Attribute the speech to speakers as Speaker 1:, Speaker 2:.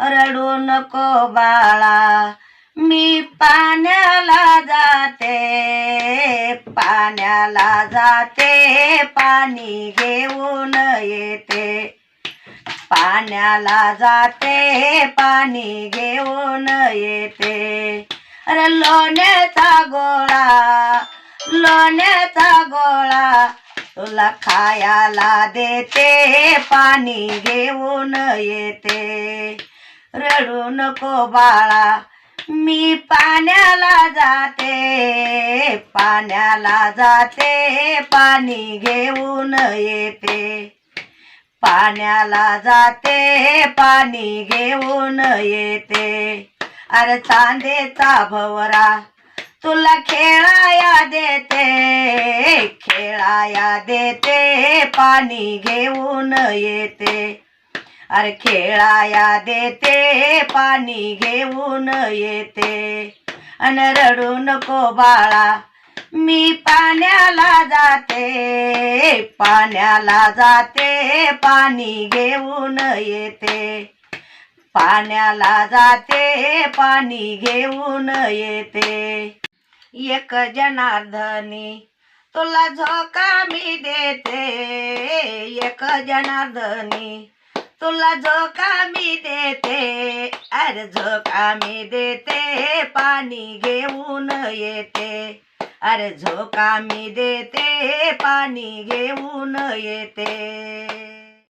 Speaker 1: रडू नको बाळा मी पाण्याला जाते पाण्याला जाते पाणी घेऊन येते. पाण्याला जाते पाणी घेऊन येते. अरे लोण्याचा गोळा लोण्याचा गोळा तुला खायाला देते पाणी घेऊन येते. रडू नको बाळा मी पाण्याला जाते पाण्याला जाते पाणी घेऊन येते. पाण्याला जाते पाणी घेऊन येते. अरे चांदेचा भवरा तुला खेळाया देते खेळाया देते पाणी घेऊन येते. अरे खेळाया देते पाणी घेऊन येते. अन रडू नको बाळा मी पाण्याला जाते पाण्याला जाते पाणी घेऊन येते. पाण्याला जाते पाणी घेऊन येते. एक जनार्दनी तुला झोका मी देते. एक जनार्दनी तुला झोका मी देते. अरे झोका मी देते पाणी घेऊन येते. अरे झोका मी देते पाणी घेऊन येते.